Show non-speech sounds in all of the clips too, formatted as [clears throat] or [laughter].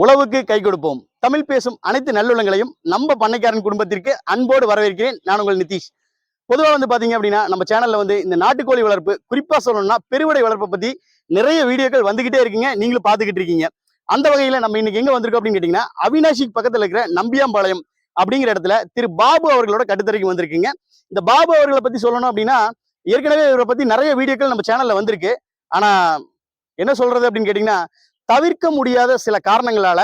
உழவுக்கு கை கொடுப்போம். தமிழ் பேசும் அனைத்து நல்லுள்ளங்களையும் நம்ம பண்ணைக்காரன் குடும்பத்திற்கு அன்போடு வரவேற்கிறேன். நான் உங்கள் நிதிஷ். பொதுவாக வந்து பாத்தீங்க அப்படின்னா நம்ம சேனல்ல வந்து இந்த நாட்டுக்கோழி வளர்ப்பு குறிப்பா சொல்லணும்னா பெருவடை வளர்ப்பை பத்தி நிறைய வீடியோக்கள் வந்துகிட்டே இருக்கீங்க. நீங்களும் பார்த்துக்கிட்டு இருக்கீங்க. அந்த வகையில நம்ம இன்னைக்கு எங்க வந்திருக்கோம் அப்படின்னு கேட்டீங்கன்னா அவினாஷிக்கு பக்கத்துல இருக்கிற நம்பியாம்பாளையம் அப்படிங்கிற இடத்துல திரு பாபு அவர்களோட கட்டுத்தரைக்கு வந்திருக்கீங்க. இந்த பாபு அவர்களை பத்தி சொல்லணும் அப்படின்னா ஏற்கனவே இவரை பத்தி நிறைய வீடியோக்கள் நம்ம சேனல்ல வந்திருக்கு. ஆனா என்ன சொல்றது அப்படின்னு கேட்டீங்கன்னா தவிர்க்க முடியாத சில காரணங்களால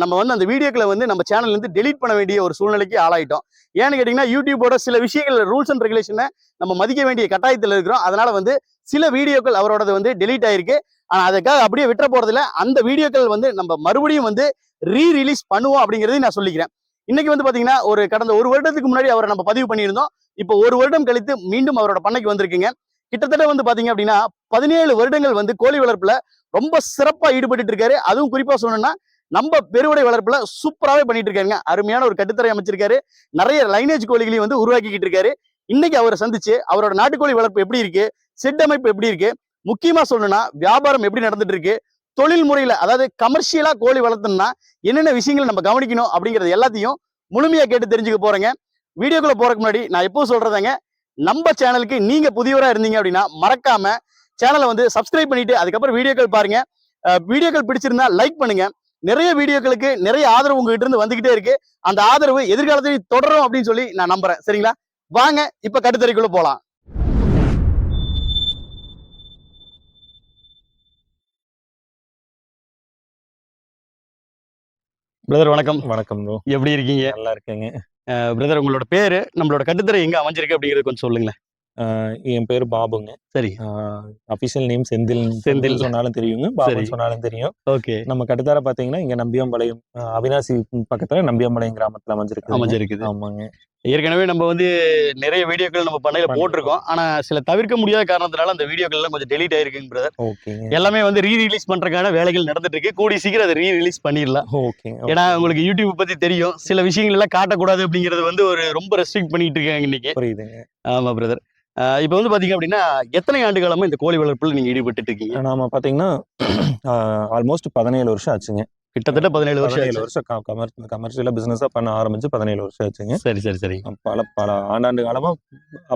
நம்ம வந்து அந்த வீடியோக்களை வந்து நம்ம சேனல்லேருந்து டெலீட் பண்ண வேண்டிய ஒரு சூழ்நிலைக்கு ஆளாயிட்டோம். ஏன்னு கேட்டிங்கன்னா யூடியூபோட சில விஷயங்கள் ரூல்ஸ் அண்ட் ரெகுலேஷனை நம்ம மதிக்க வேண்டிய கட்டாயத்தில் இருக்கிறோம். அதனால் வந்து சில வீடியோக்கள் அவரோடது வந்து டெலீட் ஆயிருக்கு. ஆனால் அதுக்காக அப்படியே விட்டுற போகிறதில்ல அந்த வீடியோக்கள் வந்து நம்ம மறுபடியும் வந்து ரீ ரிலீஸ் பண்ணுவோம் அப்படிங்கிறதையும் நான் சொல்லிக்கிறேன். இன்னைக்கு வந்து பார்த்தீங்கன்னா ஒரு கடந்த ஒரு வருடத்துக்கு முன்னாடி அவரை நம்ம பதிவு பண்ணியிருந்தோம். இப்போ ஒரு வருடம் கழித்து மீண்டும் அவரோட பண்ணைக்கு வந்திருக்கீங்க. கிட்டத்தட்ட வந்து பாத்தீங்க அப்படின்னா பதினேழு வருடங்கள் வந்து கோழி வளர்ப்புல ரொம்ப சிறப்பா ஈடுபட்டு இருக்காரு. அதுவும் குறிப்பா சொல்லணும்னா நம்ம பெருவடை வளர்ப்புல சூப்பராகவே பண்ணிட்டு இருக்காருங்க. அருமையான ஒரு கட்டுத்தரை அமைச்சிருக்காரு. நிறைய லைனேஜ் கோழிகளையும் வந்து உருவாக்கிக்கிட்டு இருக்காரு. இன்னைக்கு அவரை சந்திச்சு அவரோட நாட்டுக்கோழி வளர்ப்பு எப்படி இருக்கு? செட் அமைப்பு எப்படி இருக்கு? முக்கியமா சொல்லணும்னா வியாபாரம் எப்படி நடந்துட்டு இருக்கு? தொழில் முறையில அதாவது கமர்ஷியலா கோழி வளர்த்தோம்னா என்னென்ன விஷயங்களை நம்ம கவனிக்கணும் அப்படிங்கறது எல்லாத்தையும் முழுமையா கேட்டு தெரிஞ்சுக்க போறேங்க. வீடியோக்குள்ள போறதுக்கு முன்னாடி நான் எப்போ சொல்றதாங்க நம்ம சேனலுக்கு நீங்க புதியவரா இருந்தீங்க அப்படின்னா மறக்காம சேனலை வந்து சப்ஸ்கிரைப் பண்ணிட்டு அதுக்கப்புறம் வீடியோக்கள் பாருங்க. வீடியோக்கள் பிடிச்சிருந்தா லைக் பண்ணுங்க. நிறைய வீடியோக்களுக்கு நிறைய ஆதரவு உங்ககிட்ட இருந்து வந்துகிட்டே இருக்கு. அந்த ஆதரவு எதிர்காலத்தில் தொடரும் அப்படின்னு சொல்லி நான் நம்புறேன். சரிங்களா? வாங்க இப்ப கட்டுத்தறிக்குள்ள போலாம். பிரதர் வணக்கம். வணக்கம் ப்ரோ எப்படி இருக்கீங்க? நல்லா இருக்கேங்க. பிரதர் உங்களோட பேரு நம்மளோட கட்டுத்தரை எங்க அமைஞ்சிருக்கு அப்படிங்கறது கொஞ்சம் சொல்லுங்களேன். என் பேர் பாபுங்க. சரி. Official name Senthil Senthil. சொன்னாலும் தெரியுங்க. பாபு சொன்னாலும் தெரியும். ஓகே. நம்ம கட்டுத்தார பாத்தீங்கன்னா இங்க நம்பியாம்பாளையம் அவினாசி பக்கத்துல நம்பியாம்பாளையம் கிராமத்துல அமைஞ்சிருக்கு அமைஞ்சிருக்குது. ஆமாங்க. ஏற்கனவே நம்ம வந்து நிறைய வீடியோக்கள் நம்ம பண்ணையில. போட்டிருக்கோம். ஆனா சில தவிர்க்க முடியாத காரணத்தினால அந்த வீடியோக்கள் எல்லாம் கொஞ்சம் டெலீட் ஆயிருக்குங்க பிரதர் எல்லாமே வந்து ரீ ரிலீஸ் பண்றதுக்கான வேலைகள் நடந்துட்டு இருக்கு கூடி சீக்கிரம் அதை ரீ ரிலீஸ் பண்ணிடலாம் ஓகேங்க ஏன்னா உங்களுக்கு யூடியூப் பத்தி தெரியும். சில விஷயங்கள் எல்லாம் காட்டக்கூடாது அப்படிங்கறது வந்து ஒரு ரொம்ப ரெஸ்ட்ரிக்ட் பண்ணிட்டு இருக்காங்க இன்னைக்கு. ஆமா பிரதர் இப்போ வந்து பாத்தீங்க அப்படின்னா எத்தனை ஆண்டு காலமா இந்த கோழி வளர்ப்புல நீங்க ஈடுபட்டு இருக்கீங்க? நாம பாத்தீங்கன்னா ஆல்மோஸ்ட் பதினேழு வருஷம் ஆச்சுங்க. கிட்டத்தட்ட பதினேழு வருஷம் ஆச்சு. வருஷம். கமர் கமர்ஷியலா பிசினஸா பண்ண ஆரம்பிச்சு பதினேழு வருஷம் ஆச்சுங்க. சரி சரி சரி. பல பல ஆண்டாண்டு காலமா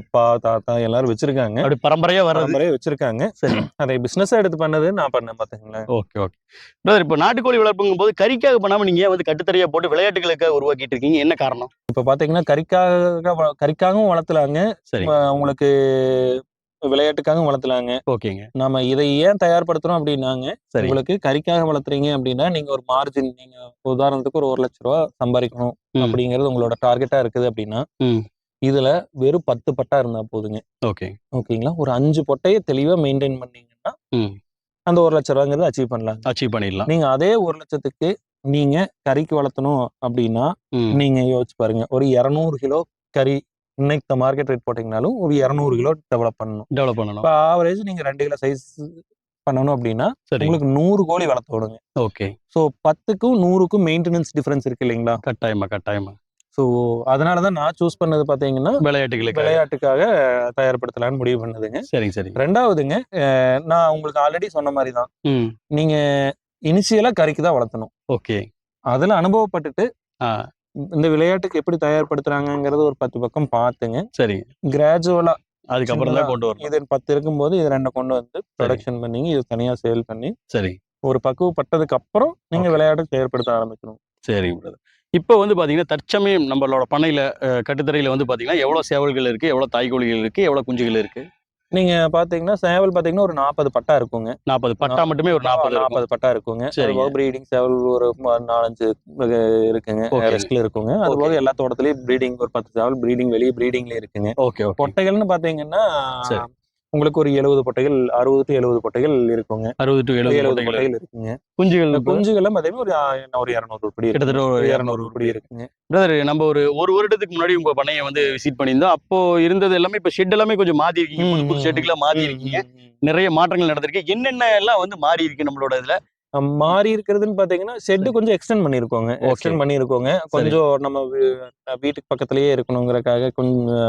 அப்பா தாத்தா எல்லாரும் வச்சிருக்காங்க. அப்படி பரம்பரையா வர்றது. பரம்பரையா வச்சிருக்காங்க. சரி. அதை பிசினஸா எடுத்து பண்ணது நான் பண்ணேன் பாத்தீங்களா? Okay okay. பிரதர் இப்போ நாட்டுக்கோழி வளர்ப்புங்கும் போது கறிக்காக பண்ணாம நீங்க வந்து கட்டுத்தறியா போட்டு விளையாட்டுகளுக்காக உருவாக்கிட்டு இருக்கீங்க? என்ன காரணம்? இப்ப பாத்தீங்கன்னா கறிக்காக கறிக்காகவும் வளர்த்தலாங்க. சரி. உங்களுக்கு விளையாட்டுக்காகவும் வளர்த்தலாங்க ஓகேங்க நம்ம இதை ஏன் தயார்படுத்துறோம் அப்படின்னாங்க உங்களுக்கு கறிக்காக வளர்த்துறீங்க அப்படின்னா நீங்க ஒரு மார்ஜின் நீங்க உதாரணத்துக்கு ஒரு ஒரு லட்ச ரூபா சம்பாதிக்கணும். அப்படிங்கிறது உங்களோட டார்கெட்டா இருக்குது அப்படின்னா. இதுல வெறும் பத்து பட்டா இருந்தா போதுங்க ஓகே ஓகேங்களா ஒரு அஞ்சு பொட்டையை தெளிவா மெயின்டைன் பண்ணீங்கன்னா. அந்த ஒரு லட்ச ரூபாங்கிறது அச்சீவ் பண்ணலாம் அச்சீவ் பண்ணிடலாம் நீங்க அதே ஒரு லட்சத்துக்கு நீங்க கறிக்கு வளர்த்தணும் அப்படின்னா. நீங்க யோசிச்சு பாருங்க ஒரு இரநூறு கிலோ கறி இன்னைக்கு மார்க்கெட் ரேட் போட்டீங்கனாலும் ஒரு இரநூறு கிலோ டெவலப் பண்ணணும். டெவலப் பண்ணணும். இப்போ ஆவரேஜ் நீங்க ரெண்டு கிலோ சைஸ் பண்ணணும் அப்படின்னா உங்களுக்கு நூறு கோழி வளர்த்தோடுங்க ஓகே. ஸோ பத்துக்கும் நூறுக்கும் மெயின்டெனன்ஸ் டிஃபரன்ஸ் இருக்கு இல்லைங்களா? கட்டாயமா கட்டாயமா. ஸோ அதனால தான் நான் சூஸ் பண்ணது பார்த்தீங்கன்னா விளையாட்டுகளுக்கு விளையாட்டுக்காக தயார்படுத்தலாம்னு முடிவு பண்ணதுங்க. சரிங்க சரி ரெண்டாவதுங்க நான் உங்களுக்கு ஆல்ரெடி சொன்ன மாதிரி தான். ம். நீங்க இனிஷியலா கறிக்கு தான் வளர்த்தணும். ஓகே. அதுல அனுபவப்பட்டுட்டு இந்த விளையாட்டுக்கு எப்படி தயார்படுத்துறாங்கங்கிறது ஒரு பத்து பக்கம் பார்த்துங்க. சரி. கிராஜுவலா அதுக்கப்புறம் தான் கொண்டு வரணும். இது பத்து இருக்கும்போது இது ரெண்டை கொண்டு வந்து ப்ரொடக்ஷன் பண்ணி இது தனியா சேல் பண்ணி சரி. ஒரு பக்குவப்பட்டதுக்கு அப்புறம் நீங்க. விளையாட்டு தயார்படுத்த ஆரம்பிக்கணும். சரிங்க பிரதர் இப்போ வந்து பாத்தீங்கன்னா தற்சமயம் நம்மளோட பண்ணையில அஹ், கட்டுத்தரையில வந்து பாத்தீங்கன்னா எவ்வளவு சேவல்கள் இருக்கு எவ்வளவு தாய்கோழிகள் இருக்கு எவ்வளவு குஞ்சுகள் இருக்கு? நீங்க பாத்தீங்கன்னா சேவல் பாத்தீங்கன்னா ஒரு நாற்பது பட்டா இருக்குங்க. நாற்பது பட்டா மட்டுமே ஒரு நாற்பது நாற்பது பட்டா இருக்குங்க. சரிங்க. அதுபோக ப்ரீடிங் சேவல் ஒரு நாலஞ்சு இருக்குங்க. ரெஸ்ட்ல இருக்குங்க. அதுபோக எல்லா தோட்டத்திலயும் ப்ரீடிங் ஒரு பத்து சேவல் ப்ரீடிங் வெளியே ப்ரீடிங்ல இருக்குங்க. ஓகே பொட்டைகள்னு பாத்தீங்கன்னா. உங்களுக்கு ஒரு எழுபது பொட்டைகள் அறுபது டு எழுபது பொட்டைகள் இருக்குங்க. அறுபது டு எழுபது எழுபது பொட்டைகள். இருக்குங்க. குஞ்சுகள் குஞ்சுகளும் பாத்தீங்கன்னா ஒரு இரநூறு உருப்படி கிட்டத்தட்ட ஒரு ஒரு 200 இரநூறு உருப்படி இருக்குங்க. பிரதர் நம்ம ஒரு ஒரு வருடத்துக்கு முன்னாடி உங்க பண்ணையை வந்து விசிட் பண்ணியிருந்தோம். அப்போ இருந்தது எல்லாமே இப்ப ஷெட் எல்லாமே கொஞ்சம் மாத்தி இருக்கீங்க. புது புது ஷெட்டுக்குலாம் மாத்தி இருக்கீங்க. நிறைய மாற்றங்கள் நடந்திருக்கு. என்னென்ன எல்லாம் வந்து மாறி இருக்கு நம்மளோட இதுல? மாறி இருக்கிறதுன்னு பாத்தீங்கன்னா ஷெட் கொஞ்சம் எக்ஸ்டெண்ட் பண்ணிருக்கோங்க. எக்ஸ்டெண்ட் பண்ணிருக்கோங்க. கொஞ்சம் நம்ம வீட்டுக்கு பக்கத்துலயே இருக்கணுங்கிறக்காக கொஞ்சம்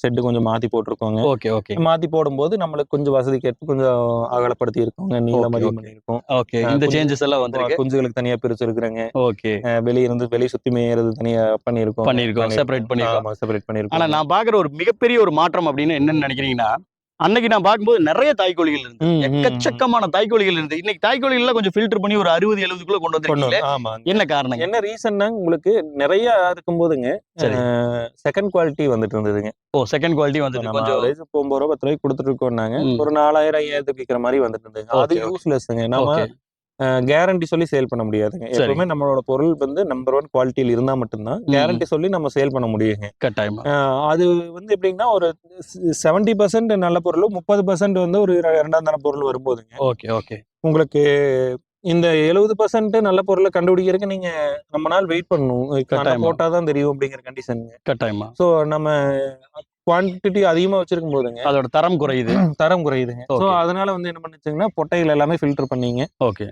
ஷெட் கொஞ்சம் மாத்தி போட்டிருக்கோங்க. ஓகே ஓகே மாத்தி போடும்போது நம்மளுக்கு கொஞ்சம் வசதி கேட்டு கொஞ்சம் அகலப்படுத்தி இருக்கோங்க. நீளம் அதிகம் okay. பண்ணியிருக்கோம் ஓகே இந்த சேஞ்சஸ் எல்லாம் வந்திருக்கு. குஞ்சுகளுக்கு தனியா பிரிச்சு இருக்கிறேங்க ஓகே வெளிய இருந்து வெளிய சுத்தி மேயறது தனியா பண்ணிருக்கோம். பண்ணியிருக்கோம், separate பண்ணியிருக்கோம். ஆமா செப்பரேட் பண்ணிருக்கோம். ஆனா நான் பாக்குற ஒரு மிகப்பெரிய ஒரு மாற்றம் அப்படின்னு என்னன்னு நினைக்கிறீங்கன்னா அன்னைக்கு நான் பார்க்கும்போது நிறைய தாய்க்கோழிகள் இருந்து. எக்கச்சக்கமான தாய்க்கோழிகள் இருந்து இன்னைக்கு தாய்க்கோழிகள் எல்லாம் கொஞ்சம் ஃபில்டர் பண்ணி ஒரு அறுபது எழுபதுக்குள்ள கொண்டு கொண்டு வந்திருக்கீங்களே? வந்து- ஆமா என்ன காரணம் என்ன ரீசன்னா உங்களுக்கு நிறைய இருக்கும்போதுங்க சரி. செகண்ட் குவாலிட்டி வந்துட்டு இருந்ததுங்க. ஓ செகண்ட் குவாலிட்டி நம்ம கொஞ்சம் இப்போ ஒன்பது ரூபா பத்து ரூபாய்க்கு கொடுத்துட்டு இருக்கோம்னாங்க. ஒரு நாலாயிரம் ஐயாயிரத்துக்கு விற்கிற மாதிரி வந்துட்டு இருந்தது அது. யூஸ்லெஸ்ங்க நம்ம கேரண்டி சொல்லி சேல் பண்ண முடியாதுங்க. எப்பவுமே நம்மளோட பொருள் வந்து நம்பர் ஒன் குவாலிட்டியில் இருந்தா மட்டும்தான் கேரண்டி சொல்லி நம்ம சேல் பண்ண முடியுங்க. கட்டாயமா. அது வந்து எப்படின்னா ஒரு செவன்டி பர்சன்ட் நல்ல பொருள் முப்பது பர்சன்ட் வந்து ஒரு இர- இரண்டாம் தர பொருள் வரும்போதுங்க. Okay okay. உங்களுக்கு இந்த எழுபது பர்சன்ட் நல்ல பொருளை கண்டுபிடிக்கிறதுக்கு நீங்க ரொம்ப நாள் வெயிட் பண்ணணும். போட்டாதான் தெரியும் அப்படிங்கிற கண்டிஷனுங்க கட்டாயமா. ஸோ நம்ம குவான்டிட்டி அதிகமா வச்சிருக்கும் போதுங்க. அதோட தரம் குறையுது. [clears throat] தரம் குறையுதுங்க. ஸோ. அதனால வந்து என்ன பண்ணுச்சுங்கன்னா பொட்டைகள் எல்லாமே ஃபில்டர் பண்ணீங்க. ஓகே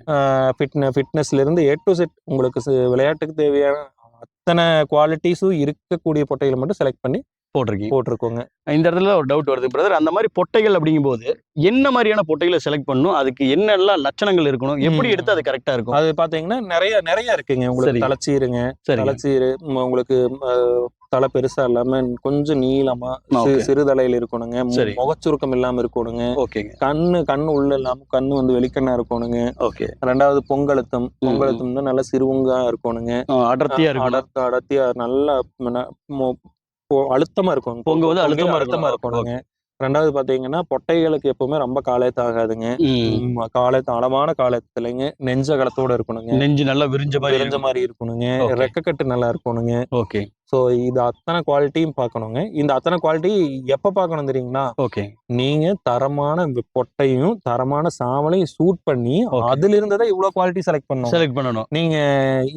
ஃபிட்ன ஃபிட்னஸ்ல இருந்து ஏ டு செட் உங்களுக்கு விளையாட்டுக்கு தேவையான அத்தனை குவாலிட்டிஸும் இருக்கக்கூடிய பொட்டைகளை மட்டும் செலக்ட் பண்ணி போட்டிருக்கீங்க. போட்டிருக்கோங்க. இந்த இடத்துல ஒரு டவுட் வருது பிரதர் அந்த மாதிரி பொட்டைகள் அப்படிங்கும்போது என்ன மாதிரியான பொட்டைகளை செலக்ட் பண்ணணும்? அதுக்கு என்னெல்லாம் லட்சணங்கள் இருக்கணும்? எப்படி. எடுத்து அது கரெக்டா இருக்கும்? அது பாத்தீங்கன்னா நிறைய நிறைய இருக்குங்க. உங்களுக்கு சரி. தலைச்சீருங்க. சரி தலைச்சீரு உங்களுக்கு தலை பெருசா இல்லாம கொஞ்சம் நீளமா சி- Okay. சிறுதலையில இருக்கணுங்க. முகச்சுருக்கம் இல்லாம இருக்கணுங்க. கண்ணு கண்ணு உள்ள இல்லாம கண்ணு வந்து வெளிக்கண்ணா இருக்கணுங்க. ஓகே. ரெண்டாவது பொங்கலத்தம். பொங்கலத்தம்னா நல்லா சிறுவங்கா இருக்கணுங்க. அடர்த்தியா அடர்த்த அடர்த்தியா நல்லா அழுத்தமா இருக்கும் பொங்க வந்து அழுத்தமா அழுத்தமா. இருக்கணுங்க. ரெண்டாவது பாத்தீங்கன்னா பொட்டைகளுக்கு எப்பவுமே ரொம்ப காலையத்த ஆகாதுங்க காலையத்த அளவான காலத்துலங்க நெஞ்ச காலத்தோட இருக்கணுங்க. நெஞ்சு நல்லா விரிஞ்ச மாதிரி விரிஞ்ச மாதிரி இருக்கணுங்க. ரெக்கக்கட்டு நல்லா இருக்கணுங்க. ஓகே. ஸோ இது அத்தனை குவாலிட்டியும் பார்க்கணுங்க. இந்த அத்தனை குவாலிட்டி எப்ப பார்க்கணும் தெரியுங்களா? ஓகே நீங்க தரமான பொட்டையும் தரமான சாவலையும் சூட் பண்ணி. அதுல இருந்ததை இவ்வளவு குவாலிட்டி செலக்ட் பண்ணணும். செலக்ட் பண்ணணும். நீங்க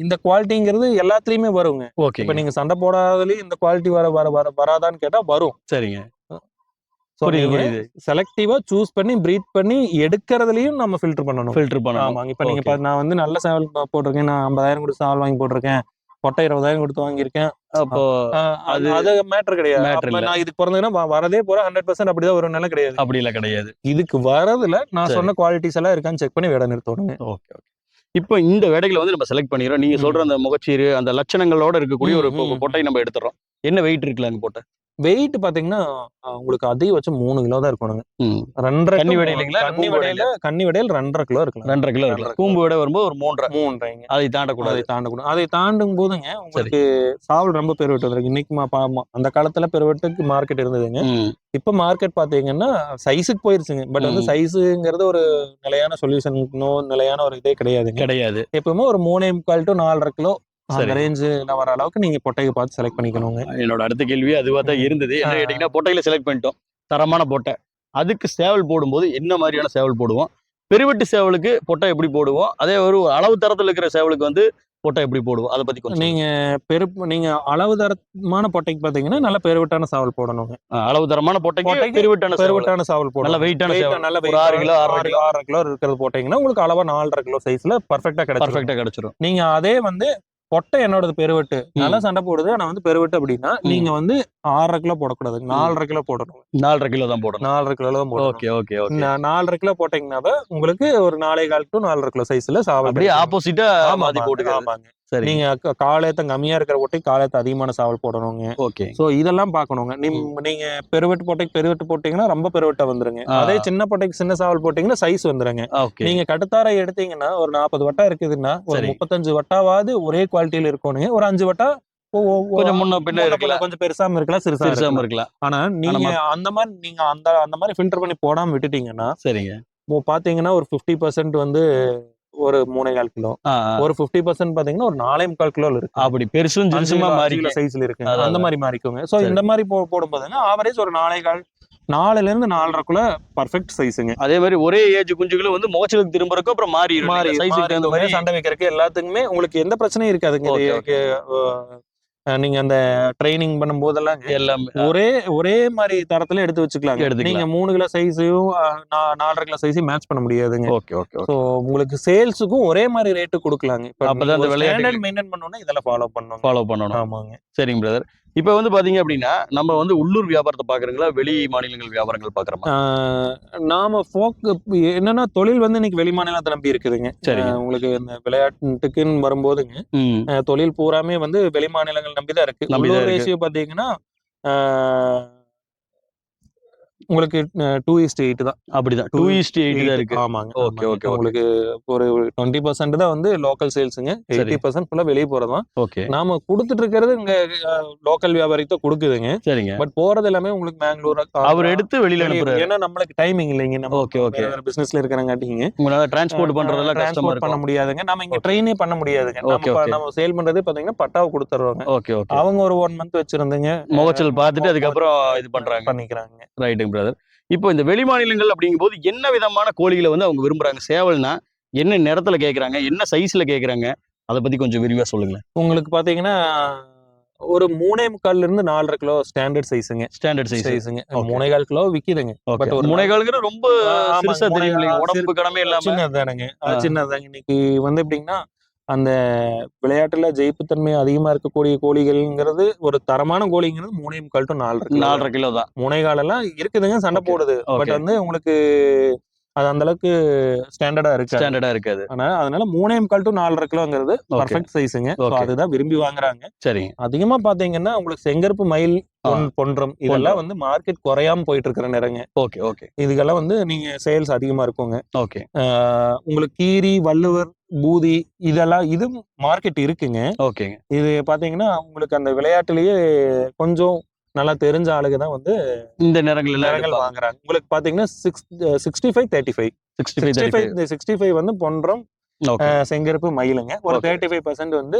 இந்த குவாலிட்டிங்கிறது எல்லாத்துலயுமே வருங்க. ஓகே இப்ப நீங்க சண்டை போடாதலயும் இந்த குவாலிட்டி வர வர வர வராதான்னு கேட்டா வரும். சரிங்க. செலக்டிவா சூஸ் பண்ணி பிரீத் பண்ணி எடுக்கிறதுலயும் நம்ம ஃபில்டர் பண்ணணும். ஃபில்டர் பண்ணணும். ஆமாங்க. இப்ப நீங்க நான் வந்து நல்ல சேவல் போட்டிருக்கேன். நான் ஐம்பதாயிரம் கொடுத்து சேவல் வாங்கி போட்டிருக்கேன். பொட்டை இருபதாயிரம் கொடுத்து வாங்கியிருக்கேன். அப்போ அது அது மேட்டர் கிடையாது. இல்ல. நான் இதுக்கு பிறந்ததுன்னா வரதே போற ஹண்ட்ரட் பர்சன்ட் அப்படிதான் ஒரு நிலை கிடையாது. அப்படி இல்ல கிடையாது. இதுக்கு வரதுல நான். சொன்ன குவாலிட்டிஸ் எல்லாம் இருக்கான்னு செக் பண்ணி வேட நிறுத்தணுங்க ஓகே ஓகே. இப்போ இந்த வேடைகளை வந்து நம்ம செலக்ட் பண்ணிடுறோம். நீங்க. சொல்ற அந்த முகச்சீரு அந்த லட்சணங்களோட இருக்கக்கூடிய ஒரு பொட்டை நம்ம எடுத்துறோம் என்ன வெயிட் இருக்குல்ல அங்க போட்ட? வெயிட் பாத்தீங்கன்னா உங்களுக்கு அதிகபட்சம் மூணு கிலோ தான் இருக்கணுங்க. ரெண்டரை கன்னி to விடை மூணு- இல்லைங்களா? கன்னி கூம்பு விடையில கன்னி விடையில் ரெண்டரை கிலோ இருக்கலாம். ரெண்டரை கிலோ இருக்கலாம். கிலோ. கூம்பு விட வரும்போது ஒரு மூன்றரை. மூன்றைங்க அதை தாண்டக்கூடாது. அதை தாண்டக்கூடாது. அதை தாண்டும் போதுங்க உங்களுக்கு சாவல் ரொம்ப பெருவெட்டு வந்திருக்கு. இன்னைக்கு மா- பா- மா- அந்த காலத்துல பெருவெட்டுக்கு மார்க்கெட் இருந்ததுங்க. இப்ப மார்க்கெட் பாத்தீங்கன்னா சைஸுக்கு போயிருச்சுங்க. பட் வந்து. சைஸுங்கிறது ஒரு நிலையான சொல்யூஷன் நிலையான ஒரு இதே கிடையாதுங்க. கிடையாது. எப்பவுமே ஒரு மூணே முக்கால் டு நாலரை கிலோ அந்த சரி. ரேஞ்சில் வர அளவுக்கு நீங்க பொட்டையை பார்த்து செலக்ட் பண்ணிக்கணுங்க. என்னோட அடுத்த கேள்வி அதுவா தான். இருந்தது. என்ன. கேட்டீங்கன்னா பொட்டையில செலக்ட் பண்ணிட்டோம். தரமான பொட்டை. அதுக்கு சேவல் போடும்போது என்ன மாதிரியான சேவல் போடுவோம்? பெருவெட்டு சேவலுக்கு பொட்டை எப்படி போடுவோம்? அதே ஒரு அளவு தரத்துல இருக்கிற சேவலுக்கு வந்து பொட்டை எப்படி போடுவோம்? அதை பத்தி கொஞ்சம் நீங்க பெரு நீங்க அளவு தரமான பொட்டைக்கு பாத்தீங்கன்னா நல்ல பெருவெட்டான சாவல் போடணுங்க. ஆ, அளவு தரமான பொட்டைக்கு பெருவெட்டான சேவல். பெருவெட்டான சாவல் நல்ல போடணும் வெயிட்டான Weight சேவல். நல்ல ஒரு ஆறு கிலோ ஆறரை ஆறு கிலோ. இருக்கிறது போட்டீங்கன்னா உங்களுக்கு அளவா நாலரை கிலோ சைஸ்ல பர்ஃபெக்டா கிடைச்சிரும். பர்ஃபெக்டா கிடைச்சிரும். நீங்க அதே வந்து பொட்டை என்னோடது பெருவெட்டு. நல்லா. சண்டை போடுது. ஆனா வந்து பெருவெட்டு அப்படின்னா நீங்க வந்து ஆறரை கிலோ போடக்கூடாது நாலரை கிலோ போடணும். நாலரை கிலோ தான் போடணும். நாலரை கிலோ தான் போடணும். ஓகே ஓகே நாலரை கிலோ போட்டீங்கன்னாவே உங்களுக்கு ஒரு நாலே கால் டு நாலரை கிலோ சைஸ்ல கிடைக்கும். ஆப்போசிட்டா மாத்தி ஆமாங்க. சரி நீங்க க- காலையத்தம் கம்மியா இருக்கிற பொட்டை காலையத்த அதிகமான சாவல் போடணுங்க. ஓகே. சோ இதெல்லாம் பார்க்கணுங்க நிம்- நீங்க பெருவெட்டு பொட்டைக்கு பெருவெட்டு போட்டீங்கன்னா ரொம்ப பெருவெட்டா வந்துருங்க. அதே சின்ன பொட்டைக்கு சின்ன சாவல் போட்டீங்கன்னா சைஸ் வந்துருங்க. நீங்க கட்டுத்தாரை எடுத்தீங்கன்னா ஒரு நாற்பது வட்டா இருக்குதுன்னா ஒரு. முப்பத்தஞ்சு வட்டாவாவது ஒரே குவாலிட்டியில இருக்கணுங்க. ஒரு அஞ்சு வட்டா கொஞ்சம் முன்ன பின்ன இருக்கலாம். கொஞ்சம் பெருசாம இருக்கலாம் சிறுசா சிறுசாம இருக்கலாம். ஆனா நீங்க அந்த மாதிரி நீங்க அந்த அந்த மாதிரி ஃபில்டர் பண்ணி போடாம விட்டுட்டீங்கன்னா சரிங்க. பாத்தீங்கன்னா ஒரு 50% பர்சன்ட் வந்து ஒரு மூணே கால் கிலோ. ஒரு 50% பர்சன்ட் பாத்தீங்கன்னா ஒரு நாலே முக்கால் கிலோ இருக்கு. அப்படி பெருசும் சிறுசுமா மாறி சைஸ்ல இருக்கு. அந்த. மாதிரி மாறிக்கோங்க. சோ. இந்த மாதிரி போடும்போதுங்க ஆவரேஜ் ஒரு நாலே கால் நாலுல இருந்து நாலரைக்குள்ள பர்ஃபெக்ட் சைஸுங்க அதே மாதிரி ஒரே ஏஜ் குஞ்சுகளும் வந்து மோச்சலுக்கு திரும்பறப்போ அப்புறம் மாறி மாறி மாதிரி சண்டை வைக்கிறதுக்கு எல்லாத்துக்குமே உங்களுக்கு எந்த பிரச்சனையும் இருக்காதுங்க. நீங்க அந்த ட்ரைனிங் பண்ணும் போதெல்லாம் எல்லாம் ஒரே ஒரே மாதிரி தரத்துல எடுத்து வச்சுக்கலாம் எடுத்துக்கலாம். நீங்க மூணு கிலோ சைஸையும் நாலரை கிலோ சைஸையும் மேட்ச் பண்ண முடியாதுங்க. ஓகே ஓகே ஸோ உங்களுக்கு சேல்ஸுக்கும் ஒரே மாதிரி ரேட்டு கொடுக்கலாங்க. அப்பதான் அந்த ஸ்டாண்டர்ட் மெயின்டைன் பண்ணணும்னா இதெல்லாம் ஃபாலோ பண்ணணும் ஃபாலோ பண்ணணும். ஆமாங்க. சரிங்க பிரதர் இப்போ வந்து பாத்தீங்க அப்படின்னா நம்ம வந்து உள்ளூர் வியாபாரத்தை பாக்குறீங்களா? வெளி மாநிலங்கள் வியாபாரங்கள் பாக்குறோமா ஆஹ் நாம ஃபோக்கு என்னன்னா தொழில் வந்து இன்னைக்கு வெளி மாநிலத்தை நம்பி இருக்குதுங்க. ஆஹ் உங்களுக்கு இந்த விளையாட்டுக்குன்னு வரும்போதுங்க தொழில் பூராமே வந்து வெளி மாநிலங்கள் நம்பி தான் இருக்கு உள்ளூர். ரேஷியோ பாத்தீங்கன்னா ஆஹ் உங்களுக்கு டூ இஸ்ட் எயிட் தான். அப்படிதான். டூ இஸ்ட் எயிட் தான் இருக்கு. ஆமாங்க okay, okay. உங்களுக்கு ஒரு டுவெண்ட்டி பர்சன்ட் தான் வந்து லோக்கல் சேல்ஸுங்க எயிட்டி பர்சன்ட் ஃபுல்லா வெளியே போறதுதான் ஓகே நாம கொடுத்துட்டு இருக்கிறது இங்க லோக்கல் வியாபாரிக்கு தான் கொடுக்குதுங்க. சரிங்க. பட் போறது எல்லாமே உங்களுக்கு பெங்களூர் அவர் எடுத்து வெளியில அனுப்புறாரு. ஏன்னா நம்மளுக்கு டைமிங் இல்லைங்க. நம்ம ஓகே ஓகே வேற பிசினஸ்ல இருக்கிறங்காட்டிங்க. உங்களால டிரான்ஸ்போர்ட் பண்றதெல்லாம் டிரான்ஸ்போர்ட் பண்ண முடியாதுங்க. நம்ம இங்க. ட்ரெயினே பண்ண முடியாதுங்க. நம்ம okay. நம்ம சேல் பண்றதே பாத்தீங்கன்னா பட்டாவை கொடுத்துருவாங்க ஓகே ஓகே அவங்க ஒரு ஒன் மந்த் வச்சிருந்தீங்க. முகச்சல் பார்த்துட்டு அதுக்கப்புறம் இது பண்றாங்க. பண்ணிக்கிறாங்க. ரைட்டுங்க பிரதர் இப்போ இந்த வெளி மாநிலங்கள் அப்படிங்கும்போது என்ன விதமான கோழிகளை வந்து அவங்க விரும்புறாங்க? சேவல்னா என்ன நிறத்துல கேக்குறாங்க? என்ன சைஸ்ல கேக்குறாங்க? அதை பத்தி கொஞ்சம் விரிவா சொல்லுங்களேன். உங்களுக்கு பாத்தீங்கன்னா ஒரு மூணே முக்கால்ல இருந்து நாலரை கிலோ ஸ்டாண்டர்ட் சைஸுங்க ஸ்டாண்டர்ட் சைஸ் சைஸுங்க. மூணே கால் கிலோ விக்குதுங்க. But ஒரு முனைகால்ங்கிற ரொம்ப ஆமாங்க, சிறுசா தெரியும் உடம்பு கடமே இல்லாம. சின்னதானுங்க. சின்னதாங்க இன்னைக்கு வந்து எப்படின்னா அந்த விளையாட்டுல ஜெயிப்புத்தன்மை அதிகமா இருக்கக்கூடிய கோழிகள்ங்கிறது ஒரு தரமான கோழிங்கிறது மூணே முக்கால் டு நாலரை கிலோ நாலரை கிலோ தான் முனைகால் எல்லாம் இருக்குதுங்க சண்டை. போடுது பட். வந்து உங்களுக்கு அது அந்த அளவுக்கு ஸ்டாண்டர்டா இருக்கு ஸ்டாண்டர்டா இருக்காது ஆனா அதனால மூணே முக்கால் டு நாலரை கிலோங்கிறது. பர்ஃபெக்ட் சைஸுங்க. அதுதான் விரும்பி வாங்குறாங்க சரிங்க அதிகமா பாத்தீங்கன்னா உங்களுக்கு செங்கருப்பு மயில் பொன்றம் இதெல்லாம் வந்து மார்க்கெட் குறையாம போயிட்டு இருக்கிற நேரங்க ஓகே ஓகே. இதுக்கெல்லாம் வந்து நீங்க சேல்ஸ் அதிகமா இருக்குங்க. ஓகே. உங்களுக்கு கீரி வள்ளுவர் பூதி இதெல்லாம் இது மார்க்கெட் இருக்குங்க. ஓகேங்க. இது பாத்தீங்கன்னா உங்களுக்கு அந்த விளையாட்டுலயே கொஞ்சம் நல்லா தெரிஞ்ச ஆளுங்க தான் வந்து இந்த நிறங்கள் எல்லாம் நிறங்கள் வாங்குறாங்க. உங்களுக்கு பாத்தீங்கன்னா six sixty five thirty five sixty five sixty five வந்து பொன்றம் செங்கருப்பு மயிலுங்க. ஒரு. தேர்ட்டி ஃபைவ் பர்சன்ட் வந்து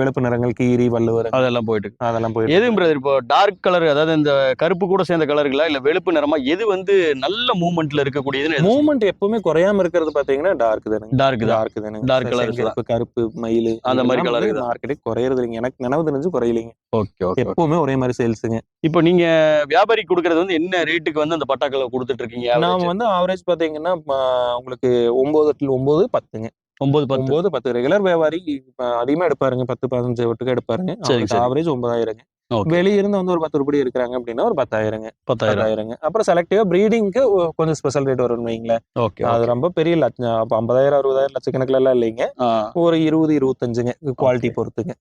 வெளுப்பு நிறங்கள் கீரி வள்ளுவர். அதெல்லாம் போயிட்டு. அதெல்லாம் போயிட்டு எது பிரதர் இப்போ டார்க் கலர் அதாவது இந்த கருப்பு கூட சேர்ந்த கலர்களா இல்ல வெளுப்பு நிறமா எது வந்து நல்ல மூவ்மெண்ட்ல இருக்கக்கூடியதுன்னு மூவ்மெண்ட் எப்பவுமே குறையாம இருக்கிறது பாத்தீங்கன்னா டார்க் டார்க் தான். டார்க் colours தான். செங்கருப்பு கருப்பு மயில் அந்த மாதிரி தான். மார்க்கெட்டே குறையறது இல்லைங்க எனக்கு நினைவு தெரிஞ்சு குறையலைங்க. ஓகே ஓகே எப்பவுமே ஒரே மாதிரி சேல்ஸுங்க. இப்போ நீங்க வியாபாரி கொடுக்கறது வந்து என்ன ரேட்டுக்கு வந்து அந்த பட்டாக்களை கொடுத்துட்டு இருக்கீங்க நாம? வந்து ஆவரேஜ் பாத்தீங்கன்னா உங்களுக்கு ஒன்பது ஒன்பது பத்துங்க. ஒன்பது பத்து. ஒன்பது பத்து. ரெகுலர் வியாபாரி அதிகமா எடுப்பாருங்க. பத்து பதினஞ்சு வட்டுக்கு எடுப்பாருங்க. Average ஒன்பதாயிரங்க Okay. வெளிய இருந்து வந்து ஒரு பத்து ரூபாய் இருக்கிறாங்க அப்படின்னா ஒரு பத்தாயிரங்க. பத்தாயிரம். பத்தாயிரங்க. அப்புறம் செலக்டிவா ப்ரீடிங்க்கு கொஞ்சம் ஸ்பெஷல் ரேட் வரும்னு வைங்களேன். ஓகே அது ரொம்ப பெரிய லட்சம் அப்ப ஐம்பதாயிரம் அறுபதாயிரம் லட்சக்கணக்கில் எல்லாம் இல்லைங்க. ஒரு இருபது இருபத்தஞ்சுங்க. குவாலிட்டி பொறுத்துங்க.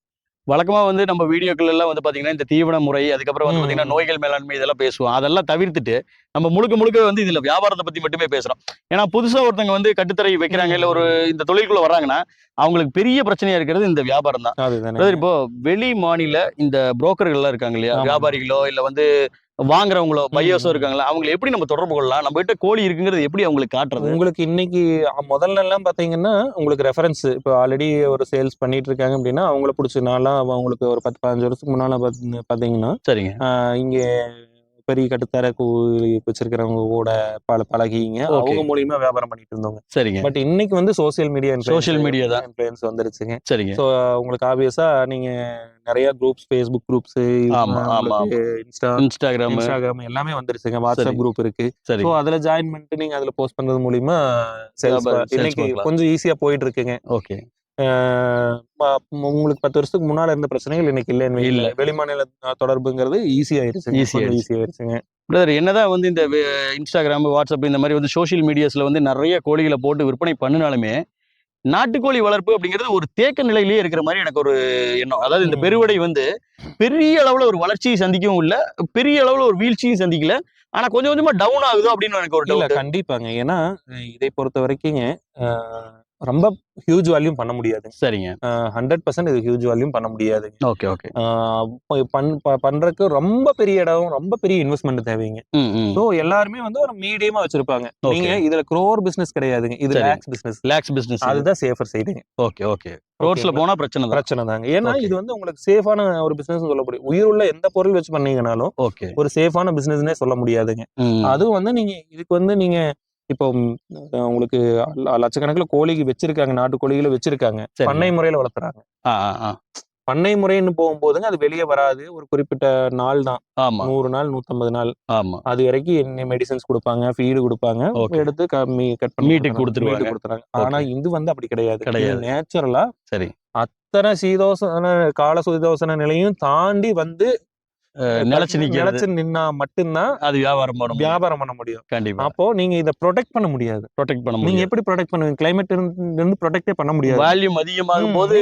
வழக்கமா வந்து நம்ம வீடியோக்கள் எல்லாம் வந்து பாத்தீங்கன்னா இந்த தீவன முறை அதுக்கப்புறம் வந்து ம். பாத்தீங்கன்னா நோய்கள் மேலாண்மை இதெல்லாம் பேசுவோம். அதெல்லாம் தவிர்த்துட்டு நம்ம முழுக்க முழுக்க வந்து இதுல வியாபாரத்தை பத்தி மட்டுமே பேசுறோம். ஏன்னா புதுசா ஒருத்தங்க வந்து கட்டுத்தரை வைக்கிறாங்க இல்ல ஒரு இந்த தொழிலுக்குள்ள வர்றாங்கன்னா அவங்களுக்கு பெரிய பிரச்சனையா இருக்கிறது இந்த வியாபாரம் தான் இப்போ வெளி மாநில இந்த புரோக்கர்கள் எல்லாம் இருக்காங்க இல்லையா. வியாபாரிகளோ இல்ல வந்து வாங்குறவங்களோ பையர்ஸோ ம். இருக்காங்களா அவங்களை எப்படி நம்ம தொடர்பு கொள்ளலாம்? நம்ம கிட்ட கோழி இருக்குங்கிறது எப்படி அவங்களுக்கு காட்டுறது? உங்களுக்கு இன்னைக்கு முதல்ல எல்லாம் பாத்தீங்கன்னா உங்களுக்கு ரெஃபரன்ஸ் இப்போ ஆல்ரெடி ஒரு சேல்ஸ் பண்ணிட்டு இருக்காங்க அப்படின்னா அவங்கள பிடிச்சி நான்லாம் அவங்களுக்கு ஒரு பத்து பதினஞ்சு வருஷத்துக்கு முன்னால பாத்து- பாத்தீங்கன்னா சரிங்க. இங்க பெரிய கட்டுத்தர கூலி வச்சிருக்கிறவங்க கூட பல பழகிங்க. அவங்க மூலியமா வியாபாரம் பண்ணிட்டு இருந்தோங்க சரிங்க. பட் இன்னைக்கு வந்து சோசியல் மீடியா Social media தான். இன்ஃபுளுன்ஸ் வந்துருச்சுங்க. சரிங்க. ஸோ உங்களுக்கு ஆப்வியஸா நீங்க நிறைய groups Facebook groups Insta Instagram Instagram எல்லாமே வந்துருச்சுங்க. வாட்ஸ்அப். குரூப் இருக்கு. ஸோ அதுல ஜாயின் பண்ணிட்டு நீங்க அதுல போஸ்ட் பண்றது மூலியமா இன்னைக்கு. கொஞ்சம் ஈஸியா போயிட்டு இருக்குங்க. ஓகே உங்களுக்கு பத்து வருஷத்துக்கு முன்னால இருந்த பிரச்சனைகள் இன்னைக்கு இல்லைன்னு இல்ல. வெளிமாநில தொடர்புங்கிறது ஈஸி ஆயிருச்சு Easy ஆயிருச்சு. ஈஸி ஆயிருச்சுங்க. பிரதர் என்னதான் வந்து இந்த இன்ஸ்டாகிராம் வாட்ஸ்அப் இந்த மாதிரி வந்து சோஷியல் மீடியாஸ்ல வந்து நிறைய கோழிகளை போட்டு விற்பனை பண்ணினாலுமே நாட்டுக்கோழி வளர்ப்பு அப்படிங்கிறது ஒரு தேக்க நிலையிலேயே இருக்கிற மாதிரி எனக்கு ஒரு எண்ணம். அதாவது இந்த. பெருவடை வந்து பெரிய அளவுல ஒரு வளர்ச்சியை சந்திக்கவும் இல்ல பெரிய அளவுல ஒரு வீழ்ச்சியும் சந்திக்கல. ஆனா கொஞ்சம் கொஞ்சமா டவுன் ஆகுதோ அப்படின்னு எனக்கு ஒரு கண்டிப்பாங்க. ஏன்னா இதை பொறுத்த வரைக்குங்க அஹ், ரொம்ப ஹியூஜ் வால்யூம் பண்ண முடியாது. சரிங்க. ஹண்ட்ரட் பர்சன்ட் இது ஹியூஜ் வால்யூம் பண்ண முடியாதுங்க ஓகே ஓகே. பண் பண்றதுக்கு ரொம்ப பெரிய இடம் ரொம்ப பெரிய இன்வெஸ்ட்மெண்ட் தேவைங்க. ஸோ எல்லாருமே வந்து ஒரு மீடியமா வச்சிருப்பாங்க. நீங்க இதுல க்ரோர் பிசினஸ் கிடையாதுங்க. இது. லேக்ஸ் பிசினஸ் லேக்ஸ் பிசினஸ் அதுதான் சேஃபர் சைடுங்க ஓகே ஓகே. ரோட்ஸ்ல போனா பிரச்சனை பிரச்சனை தாங்க. ஏன்னா. இது வந்து உங்களுக்கு சேஃபான ஒரு பிசினஸ் சொல்ல முடியும் உயிருள்ள எந்த பொருள் வச்சு பண்ணீங்கனாலும் ஒரு சேஃபான பிசினஸ்னே சொல்ல முடியாதுங்க. அதுவும் வந்து நீங்க இதுக்கு வந்து நீங்க இப்போ உங்களுக்கு லட்சக்கணக்கில் கோழிக்கு வச்சிருக்காங்க நாட்டு கோழிகளை வச்சிருக்காங்க. பண்ணை முறையில வளர்த்துறாங்க. பண்ணை முறைன்னு போகும்போதுங்க அது வெளியே வராது. ஒரு குறிப்பிட்ட நாள் தான். நூறு நாள் நூத்தம்பது நாள். ஆமா. அது வரைக்கும் என்ன மெடிசன்ஸ் கொடுப்பாங்க ஃபீடு கொடுப்பாங்க. எடுத்து கட் பண்ணி கொடுத்துருவாங்க. கொடுத்துறாங்க. ஆனா இது வந்து அப்படி கிடையாது. கிடையாது. நேச்சுரலா சரி. அத்தனை சீதோசன கால சுதோசன நிலையும் தாண்டி வந்து நிலைச்சு நிக்கிறது. நிலைச்சு நின்னா மட்டும்தான் அது வியாபாரம் பண்ணும் வியாபாரம் பண்ண முடியும். கண்டிப்பா. அப்போ நீங்க இதை ப்ரொடெக்ட் பண்ண முடியாது. ப்ரொடெக்ட் பண்ண நீங்க முடியும் எப்படி ப்ரொடெக்ட் பண்ணுவீங்க? கிளைமேட் இருந்து ப்ரொடெக்டே பண்ண முடியாது. வால்யூம் அதிகமாகும் போது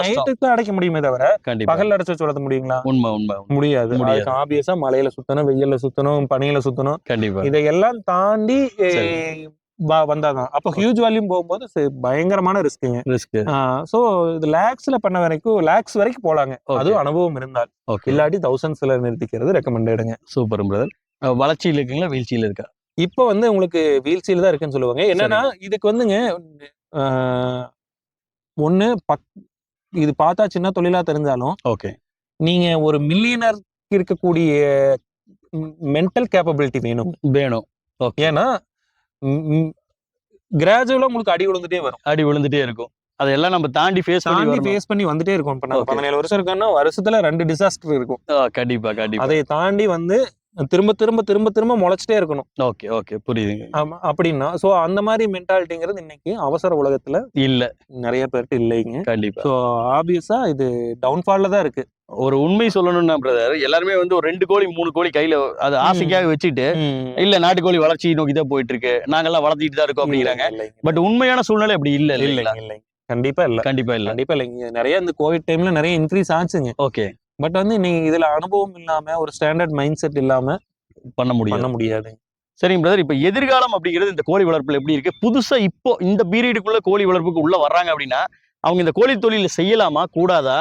நைட்டுக்கு தான் அடைக்க முடியுமே தவிர பகல்ல அடைச்சு வச்சு வளர்த்த முடியுங்களா? உண்மை உண்மை. முடியாது. முடியாது. ஆபியஸா மலையில சுத்தணும் வெயில்ல சுத்தணும் பனியில சுத்தணும். கண்டிப்பா. இதையெல்லாம் தாண்டி வந்தாதான். அப்போ ஹியூஜ் வால்யூம் போகும்போது பயங்கரமான ரிஸ்க்குங்க ரிஸ்க் சோ இது லேக்ஸ்ல பண்ண வரைக்கும் லேக்ஸ் வரைக்கும் போலாங்க. Okay. அதுவும் அனுபவம் இருந்தால். ஓகே இல்லாட்டி தௌசண்ட்ஸ்ல நிறுத்திக்கிறது ரெக்கமெண்டடுங்க சூப்பர் பிரதர் வளர்ச்சியில் இருக்குங்களா வீழ்ச்சியில் இருக்கா? இப்போ வந்து உங்களுக்கு வீல்சீல் தான் இருக்குன்னு சொல்லுவாங்க. என்னன்னா இதுக்கு வந்துங்க ஒண்ணு பக் இது பார்த்தா சின்ன தொழிலா தெரிஞ்சாலும் ஓகே நீங்க ஒரு மில்லியனர் இருக்கக்கூடிய மென்டல் கேப்பபிலிட்டி வேணும். வேணும். ஏன்னா கிராஜுவலா உங்களுக்கு அடி விழுந்துட்டே வரும். அடி விழுந்துட்டே இருக்கும். அதெல்லாம் நம்ம தாண்டி ஃபேஸ் பண்ணி தாண்டி. ஃபேஸ் பண்ணி வந்துட்டே இருக்கும். இப்ப. பதினேழு வருஷம் இருக்கோம்னா வருஷத்துல ரெண்டு டிசாஸ்டர் இருக்கும். கண்டிப்பா கண்டிப்பா. அதை தாண்டி வந்து திரும்ப திரும்ப திரும்ப திரும்ப முளைச்சிட்டே இருக்கணும். Okay okay. புரியுதுங்க ஆமா, அப்படின்னா சோ அந்த மாதிரி மென்டாலிட்டிங்கிறது இன்னைக்கு அவசர உலகத்துல இல்ல. நிறைய பேர்கிட்ட இல்லைங்க. கண்டிப்பா. ஸோ ஆப்வியஸா இது டவுன்ஃபால்ல தான் இருக்கு. ஒரு உண்மை சொல்லணும்னா பிரதர் எல்லாருமே வந்து ஒரு ரெண்டு கோழி மூணு கோழி கையில அது ஆசைக்காக வச்சுட்டு இல்ல நாட்டுக்கோழி வளர்ச்சி நோக்கி தான் போயிட்டு இருக்கு நாங்கெல்லாம் வளர்த்திட்டு தான் இருக்கோம் அப்படிங்கிறாங்க. பட் உண்மையான சூழ்நிலை அப்படி இல்ல இல்லைங்க இல்லைங்க. கண்டிப்பா இல்ல. கண்டிப்பா இல்ல. கண்டிப்பா இல்லைங்க. நிறைய இந்த கோவிட் டைம்ல நிறைய இன்க்ரீஸ் ஆச்சுங்க. ஓகே. பட் வந்து நீங்க இதுல அனுபவம் இல்லாம ஒரு ஸ்டாண்டர்ட் மைண்ட் செட் இல்லாம பண்ண முடியும் பண்ண முடியாது. சரிங்க பிரதர் இப்ப எதிர்காலம் அப்படிங்கிறது இந்த கோழி வளர்ப்புல எப்படி இருக்கு? புதுசா இப்போ இந்த பீரியடுக்குள்ள கோழி வளர்ப்புக்கு உள்ள வர்றாங்க அப்படின்னா அவங்க இந்த கோழி தொழில செய்யலாமா? கூடாதா?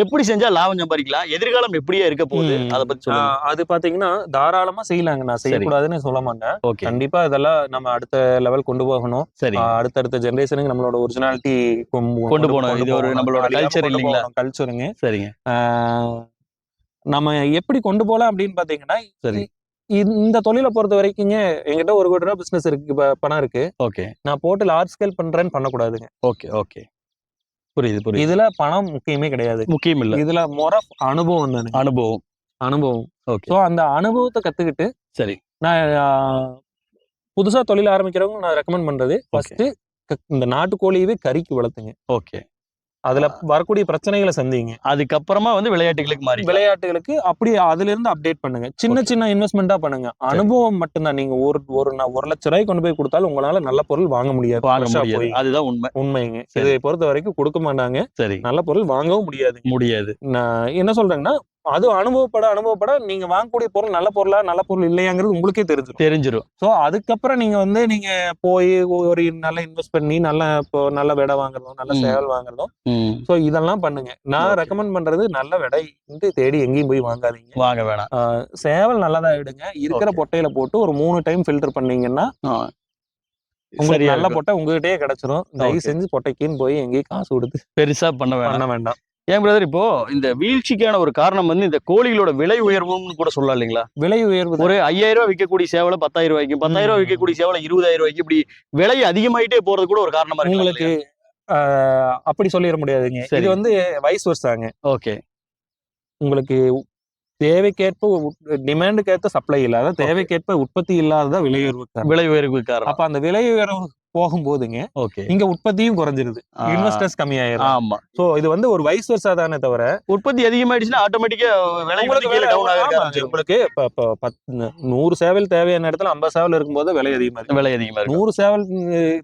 எப்படி செஞ்சா லாபம் சம்பாதிக்கலாம்? எதிர்காலம் எப்படியா இருக்க போகுது. அதை பத்தி அது பாத்தீங்கன்னா தாராளமா செய்யலாங்க. நான் செய்யக்கூடாதுன்னு சொல்ல மாட்டேன். கண்டிப்பா இதெல்லாம் நம்ம அடுத்த லெவல் கொண்டு போகணும். சரி. அடுத்தடுத்த ஜெனரேஷனுக்கு நம்மளோட ஒரிஜினாலிட்டி கொண்டு போகணும். இது ஒரு நம்மளோட culture இல்லைங்களா? கல்ச்சருங்க சரிங்க. நம்ம எப்படி கொண்டு போலாம் அப்படின்னு பாத்தீங்கன்னா சரி. இந்த தொழிலை பொறுத்த வரைக்குங்க என்கிட்ட ஒரு கோடி ரூபா பிசினஸ் இருக்கு. பணம் இருக்கு. ஓகே. நான் போட்டு லார்ஜ் ஸ்கேல் பண்றேன்னு பண்ணக்கூடாதுங்க. Okay okay. புரியுது புரியுது. இதுல பணம் முக்கியமே கிடையாது. முக்கியம் இல்ல இதுல முறை அனுபவம் தானே. அனுபவம். அனுபவம். ஓகே. ஸோ அந்த அனுபவத்தை கத்துக்கிட்டு சரி. நான் புதுசா தொழில் ஆரம்பிக்கிறவங்க நான் ரெக்கமெண்ட் பண்றது ஃபர்ஸ்ட் இந்த நாட்டுக்கோழியவே கறிக்கு வளர்த்துங்க. ஓகே. அதுல வரக்கூடிய பிரச்சனைகளை சந்திங்க. அதுக்கப்புறமா வந்து விளையாட்டுகளுக்கு மாறி. விளையாட்டுகளுக்கு அப்படி அதுல இருந்து அப்டேட் பண்ணுங்க. சின்ன. சின்ன இன்வெஸ்ட்மெண்டா பண்ணுங்க. அனுபவம் மட்டும்தான். நீங்க ஒரு ஒரு ஒரு லட்ச ரூபாய் கொண்டு போய் கொடுத்தாலும் உங்களால நல்ல பொருள் வாங்க முடியாது. அதுதான் உண்மை. உண்மைங்க. இதை பொறுத்த வரைக்கும் கொடுக்க மாட்டாங்க. சரி. நல்ல பொருள் வாங்கவும் முடியாது முடியாது. நான் என்ன சொல்றேன்னா அது அனுபவப்பட அனுபவப்பட நீங்க வாங்கக்கூடிய பொருள் நல்ல பொருளா நல்ல பொருள் இல்லையாங்கிறது உங்களுக்கே தெரிஞ்சிடும் தெரிஞ்சிரும் ஸோ அதுக்கப்புறம் நீங்க வந்து நீங்க போய் ஒரு நல்ல இன்வெஸ்ட் பண்ணி நல்ல இப்போ நல்ல விடை வாங்குறதும் நல்ல. சேவல் வாங்குறதும் ஸோ இதெல்லாம் பண்ணுங்க நான். ரெக்கமெண்ட் பண்றது நல்ல விடை தேடி எங்கேயும் போய் வாங்காதீங்க வாங்க வேணாம் சேவல் நல்லதா எடுங்க இருக்கிற. பொட்டையில போட்டு ஒரு மூணு டைம் ஃபில்டர் பண்ணீங்கன்னா. உங்களுக்கு நல்ல. பொட்டை உங்ககிட்டயே கிடைச்சிரும் தயவு. செஞ்சு பொட்டைக்குன்னு போய் எங்கேயும் காசு கொடுத்து பெருசா பண்ண பண்ண வேண்டாம் ஏன் பிரதர் இப்போ இந்த வீழ்ச்சிக்கான ஒரு காரணம் வந்து இந்த கோழிகளோட விலை உயர்வுன்னு கூட சொல்லலாம் இல்லைங்களா? விலை உயர்வு ஒரு ஐயாயிரம் ரூபாய் விற்கக்கூடிய சேவலை பத்தாயிரம் ரூபாய்க்கு பத்தாயிரம் ரூபாய். விற்கக்கூடிய சேவலை இருபதாயிரம் ரூபாய்க்கு இப்படி விலை அதிகமாயிட்டே போறது கூட ஒரு காரணமா இருக்கு உங்களுக்கு ஆஹ் அப்படி சொல்லிட முடியாதுங்க. இது வந்து வயசு வருஷாங்க ஓகே. உங்களுக்கு தேவைக்கேற்ப டிமாண்டுக்கு ஏற்ற சப்ளை இல்லாத தேவைக்கேற்ப உற்பத்தி இல்லாததான் விலை உயர்வு. விலை உயர்வு அப்ப அந்த விலை உயர்வு போகும்போதுங்க ஓகே. இங்க உற்பத்தியும் குறைஞ்சிருது. இன்வெஸ்டர்ஸ் கம்மியாயிரும். ஆமா. சோ இது வந்து ஒரு வயசு வருஷா தானே தவிர உற்பத்தி அதிகமாயிடுச்சுன்னா ஆட்டோமேட்டிக்கா விலை உங்களுக்கு நூறு சேவல் தேவையான இடத்துல ஐம்பது சேவல் இருக்கும்போது விலை அதிகமா இருக்கு. விலை அதிகமா இருக்கு. நூறு சேவல்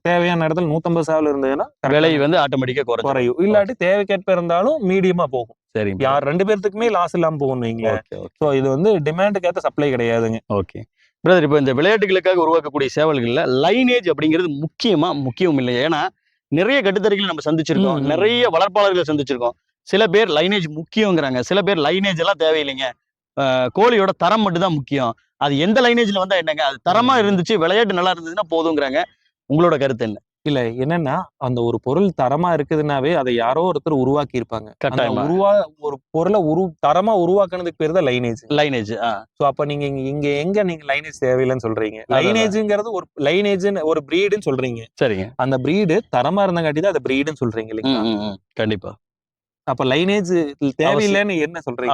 தேவையான இடத்துல நூத்தம்பது சேவல் இருந்ததுன்னா விலை வந்து ஆட்டோமேட்டிக்கா குறையும். இல்லாட்டி தேவைக்கேற்ப இருந்தாலும் மீடியமா போகும். சரி யார் ரெண்டு பேர்த்துக்குமே லாஸ் இல்லாம போகும் வைங்களேன். சோ இது வந்து டிமாண்டுக்கு ஏத்த சப்ளை கிடையாதுங்க. ஓகே. பிரதர் இப்போ இந்த விளையாட்டுகளுக்காக உருவாக்கக்கூடிய சேவல்கள்ல லைனேஜ் அப்படிங்கிறது முக்கியமா முக்கியம் இல்லை ஏன்னா நிறைய கட்டுத்தரைகளை நம்ம சந்திச்சிருக்கோம். நிறைய வளர்ப்பாளர்களை சந்திச்சிருக்கோம். சில பேர் லைனேஜ் முக்கியங்கிறாங்க. சில பேர் லைனேஜ் எல்லாம் தேவையில்லைங்க. ஆஹ் கோழியோட தரம் மட்டும் தான் முக்கியம். அது எந்த லைனேஜ்ல வந்தா என்னங்க? அது தரமா ம். இருந்துச்சு விளையாட்டு நல்லா இருந்ததுன்னா போதுங்கிறாங்க. உங்களோட கருத்து என்ன? இல்ல என்னன்னா அந்த ஒரு பொருள் தரமா இருக்குதுன்னாவே அதை யாரோ ஒருத்தர் உருவாக்கி இருப்பாங்க. உருவா ஒரு பொருளை உரு தரமா உருவாக்குனதுக்கு பேர் தான் லைனேஜ் லைனேஜ் சோ அப்ப நீங்க இங்க- எங்க நீங்க லைனேஜ் தேவையில்லைன்னு சொல்றீங்க. லைனேஜ்ங்கிறது ஒரு லைனேஜ் ஒரு பிரீடுன்னு சொல்றீங்க. சரிங்க. அந்த பிரீடு தரமா இருந்தங்காட்டி தான் அந்த பிரீடுன்னு சொல்றீங்க இல்லைங்களா. கண்டிப்பா. அப்ப லைனேஜ் தேவையில்லைன்னு என்ன சொல்றீங்க?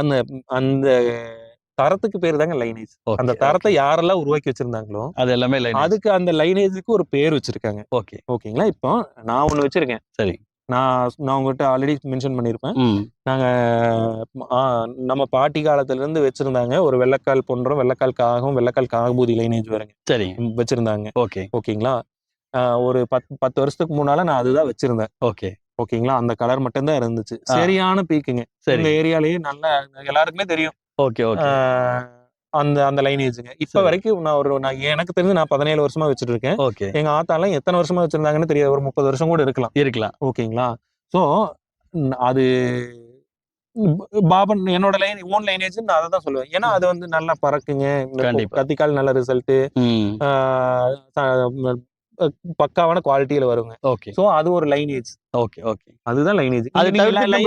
அந்த அந்த தரத்துக்கு பேர் தாங்க லைனேஜ். அந்த தரத்தை யாரெல்லாம் உருவாக்கி வச்சிருந்தாங்களோ அது எல்லாமே அதுக்கு அந்த லைனேஜுக்கு ஒரு பேர் வச்சிருக்காங்க. ஓகே. ஓகேங்களா? இப்போ நான் ஒண்ணு வச்சிருக்கேன். சரி. நான் நான் உங்ககிட்ட ஆல்ரெடி மென்ஷன் பண்ணியிருப்பேன். நாங்க நம்ம பாட்டி காலத்துல இருந்து வச்சிருந்தாங்க. ஒரு வெள்ளக்கால் பொன்றும் வெள்ளக்கால் காகம் வெள்ளக்கால் காகபூதி லைனேஜ் வரங்க. சரி. வச்சிருந்தாங்க. ஓகே. ஓகேங்களா? ஒரு பத்து பத்து வருஷத்துக்கு முன்னால நான் அதுதான் வச்சிருந்தேன். ஓகே. ஓகேங்களா? அந்த கலர் மட்டும்தான் இருந்துச்சு. சரியான பீக்குங்க. சரி. இந்த ஏரியாலயே நல்லா எல்லாருக்குமே தெரியும். Okay okay. அந்த அந்த லைனேஜுங்க. இப்ப. வரைக்கும் நான் ஒரு நான் எனக்கு தெரிஞ்சு நான் பதினேழு வருஷமா வச்சுட்டு இருக்கேன் ஓகே. எங்க ஆத்தாலாம் எத்தனை வருஷமா வச்சிருந்தாங்கன்னு தெரியாது. ஒரு முப்பது வருஷம் கூட இருக்கலாம். இருக்கலாம். ஓகேங்களா? சோ அது பாபன் என்னோட லைன் ஓன் லைனேஜ் நான் அதை தான் சொல்லுவேன். ஏன்னா அது வந்து நல்லா பறக்குங்க. கத்திக்கால் நல்ல ரிசல்ட் ம். பக்காவான குவாலிட்டியில வருங்க. ஓகே. சோ அது ஒரு லைனேஜ். Okay okay. அதுதான் லைனேஜ் அது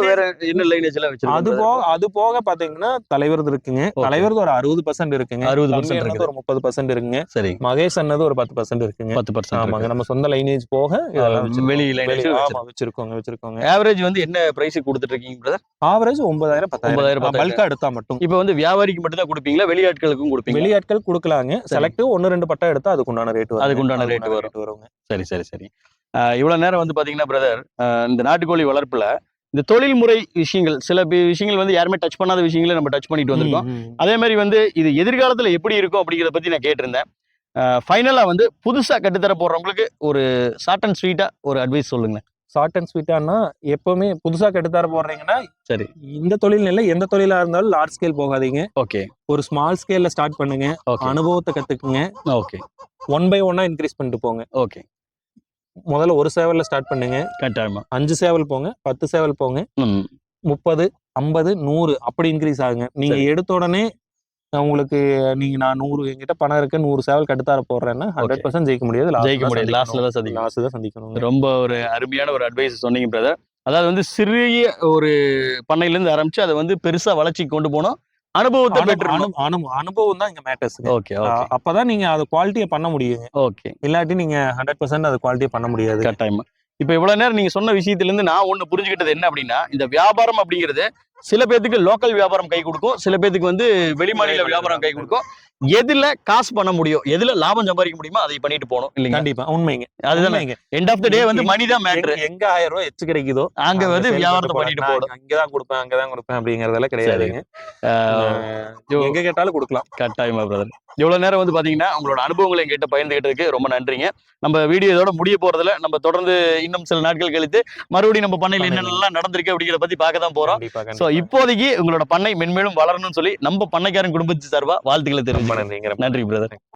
வேற என்ன லைனேஜ் எல்லாம் அது போக அது போக பாத்தீங்கன்னா தலைவர் இருக்குங்க. Okay. தலைவர் ஒரு அறுபது பர்சன்ட் இருக்குங்க. 60% தம்பி அண்ணது இருக்குது. ஒரு முப்பது பர்சன்ட் இருக்குங்க. சரி. மகேஷ் அண்ணது ஒரு பத்து பர்சன்ட் இருக்குங்க. பத்து பர்சன்ட் ஆமாங்க நம்ம சொந்த லைனேஜ் போக இதெல்லாம். வெளி. ஆமா வச்சிருக்கோங்க வச்சிருக்கோங்க. ஆவரேஜ் வந்து என்ன பிரைஸ் கொடுத்துட்டு இருக்கீங்க பிரதர் ஆவரேஜ் ஒன்பதாயிரம் பத்தாயிரம். பல்கா எடுத்தா மட்டும். இப்போ வந்து வியாபாரிக்கு மட்டும் தான் கொடுப்பீங்களா? வெளியாட்களுக்கும் கொடுப்பீங்க வெளியாட்கள் கொடுக்கலாங்க. செலக்ட் ஒன்னு ரெண்டு பட்டா எடுத்தா அதுக்கு உண்டான ரேட் வரும். அதுக்கு உண்டான rate வரும். சரி சரி சரி. ஆஹ் இவ்வளவு நேரம் வந்து பாத்தீங்கன்னா பிரதர் இந்த நாட்டுக்கோழி வளர்ப்புல இந்த தொழில்முறை விஷயங்கள் சில விஷயங்கள் வந்து யாருமே டச் பண்ணாத விஷயங்களை நம்ம டச் பண்ணிட்டு வந்திருக்கோம். அதே மாதிரி வந்து இது எதிர்காலத்துல எப்படி இருக்கும் அப்படிங்கிறத பத்தி நான் கேட்டிருந்தேன். ஃபைனலா வந்து புதுசா கட்டுத்தர போறவங்களுக்கு ஒரு ஷார்ட் அண்ட் ஸ்வீட்டா ஒரு அட்வைஸ் சொல்லுங்க ஷார்ட் அண்ட் ஸ்வீட்டானா எப்பவுமே புதுசா கட்டுத்தர போடுறீங்கன்னா சரி. இந்த தொழில் இல்லை எந்த தொழிலா இருந்தாலும் லார்ஜ் ஸ்கேல் போகாதீங்க. ஓகே ஒரு ஸ்மால் ஸ்கேல்ல ஸ்டார்ட் பண்ணுங்க. அனுபவத்தை கத்துக்குங்க. ஓகே ஒன் பை ஒன்னா இன்க்ரீஸ் பண்ணிட்டு போங்க. ஓகே முதல்ல ஒரு சேவல்ல ஸ்டார்ட் பண்ணுங்க. கட்டாயமா. அஞ்சு சேவல் போங்க பத்து சேவல் போங்க. முப்பது ஐம்பது நூறு அப்படி இன்க்ரீஸ் ஆகுங்க. நீங்க. எடுத்த உடனே உங்களுக்கு நீங்க நான் நூறு என்கிட்ட பணம் இருக்கு நூறு சேவல் கட்டுத்தார போடுறேன்னா ஹண்ட்ரட் பர்சன்ட் ஜெயிக்க முடியாது. ஜெயிக்க முடியாது. லாஸ்ட்ல தான் சந்திக்கணும். லாஸ்ட் தான் சந்திக்கணும் ரொம்ப ஒரு அருமையான ஒரு அட்வைஸ் சொன்னீங்க பிரதர் அதாவது வந்து சிறிய ஒரு பண்ணையில இருந்து ஆரம்பிச்சு அதை வந்து பெருசா வளர்ச்சி கொண்டு போனோம். அனுபவத்தை பெற்றுணும் அனுபவம் தான் இங்க மேட்டர்ஸ் ஓகே அப்பதான் நீங்க அது குவாலிட்டியை பண்ண முடியுங்க ஓகே இல்லாட்டி நீங்க ஹண்ட்ரட் பர்சன்ட் அது குவாலிட்டியை பண்ண முடியாது. கட்டாயமா இப்ப இவ்வளவு நேரம் நீங்க சொன்ன விஷயத்துல இருந்து நான் ஒண்ணு புரிஞ்சுக்கிட்டது என்ன அப்படின்னா இந்த வியாபாரம் அப்படிங்கிறது சில பேத்துக்கு லோக்கல் வியாபாரம் கை கொடுக்கும். சில பேத்துக்கு வந்து வெளிமாநில வியாபாரம் கை கொடுக்கும். எதுல காசு பண்ண முடியும் எதுல லாபம் சம்பாதிக்க முடியுமோ அதை பண்ணிட்டு போகணும் இல்லைங்க கண்டிப்பா. உண்மைங்க. அதுதான். எண்ட் ஆஃப் த டே வந்து மணி தான் மேட்ரு எங்க- ஆயிரம் ரூபாய் எச்சு கிடைக்குதோ அங்க வந்து வியாபாரத்தை. பண்ணிட்டு போகணும். அங்கதான் கொடுப்பேன் அங்கதான் கொடுப்பேன் அப்படிங்கறதெல்லாம் கிடையாதுங்க எங்க கேட்டாலும் கொடுக்கலாம். கட்டாயமா பிரதர் இவ்வளவு நேரம் வந்து பாத்தீங்கன்னா உங்களோட அனுபவங்களை எங்கிட்ட பகிர்ந்துகிட்டதுக்கு ரொம்ப நன்றிங்க. நம்ம வீடியோ இதோட முடிய போறதுல நம்ம தொடர்ந்து இன்னும் சில நாட்கள் கழித்து மறுபடியும் நம்ம பண்ணையில் என்னென்னலாம் நடந்திருக்கு அப்படிங்கிறத பத்தி பார்க்க தான் போறோம் கண்டிப்பா. இப்போதைக்கு உங்களோட பண்ணை மென்மேலும் வளரணும்னு சொல்லி நம்ம பண்ணைக்காரன் குடும்பத்து சார்பா வாழ்த்துக்களை நன்றிங்க நன்றி பிரதர்